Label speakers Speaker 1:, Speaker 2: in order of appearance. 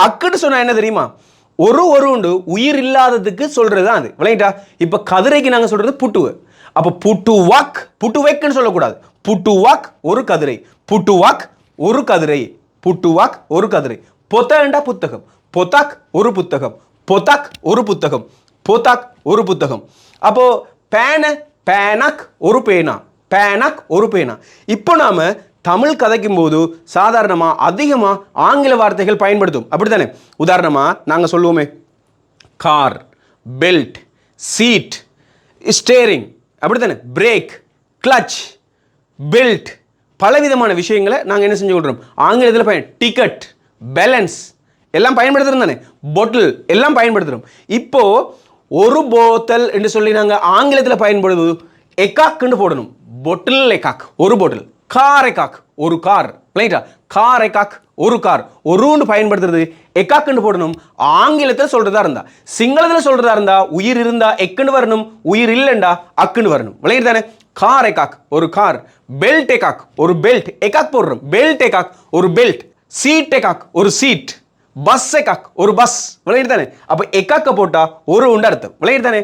Speaker 1: அக்குன்னு சொன்னால் என்ன தெரியுமா? ஒரு ஒரு உண்டு உயிர் இல்லாததுக்கு சொல்கிறது தான் அது. விளையாட்டா இப்போ கதிரைக்கு நாங்கள் சொல்கிறது புட்டுவு. அப்போ புட்டு வாக் புட்டு வைக்குன்னு சொல்லக்கூடாது. புட்டு வாக் ஒரு கதிரை. புட்டு வாக் ஒரு கதிரை. புட்டு வாக் ஒரு கதிரை. பொத்தண்டா புத்தகம். பொத்தாக் ஒரு புத்தகம். பொத்தாக் ஒரு புத்தகம். பொத்தாக் ஒரு புத்தகம். அப்போது பேன பேனாக் ஒரு பேனா. பேனாக் ஒரு பேனா. இப்போ நாம் தமிழ் கதைக்கும் போது சாதாரணமாக அதிகமாக ஆங்கில வார்த்தைகள் பயன்படுத்தும். அப்படித்தானே? உதாரணமாக நாங்கள் சொல்லுவோமே. Car belt seat steering. அப்படித்தானே? Brake clutch belt. பலவிதமான விஷயங்களை நாங்கள் என்ன செஞ்சு கொள்கிறோம் ஆங்கிலத்தில் பயன் டிக்கெட் பேலன்ஸ். எல்லாம் பயன்படுத்துகிறோம் தானே? பொட்டில் எல்லாம் பயன்படுத்துகிறோம் இப்போது ஒரு போத்தல் என்று சொல்லி நாங்கள் ஆங்கிலத்தில் பயன்படுவது எக்காக்குன்னு போடணும். பொட்டில் காக் ஒரு பொட்டில். காரை காக் ஒரு கார். ரைட்டா காரை காக் ஒரு கார். ஒருன்னு பயன்படுத்துறது எக்காக்குன்னு போடணும். ஆங்கிலத்தில் சொல்றதா இருந்தா. சிங்களத்தில் சொல்றதா இருந்தா உயிர் இருந்தா எக்குன்னு வரணும். உயிர் இல்லைண்டா அக்குன்னு வரணும். விளையாடு தானே கார் எக்காக் ஒரு கார். பெல்ட் எக்காக் ஒரு பெல்ட். எக்காக் போடுறோம். பெல்ட் எக்காக் ஒரு பெல்ட். சீட் எக்காக் ஒரு சீட். பஸ் எக்காக் ஒரு பஸ். விளையாடு தானே அப்போ எக்காக்க போட்டா ஒரு உண்டு அர்த்தம். விளையாடு தானே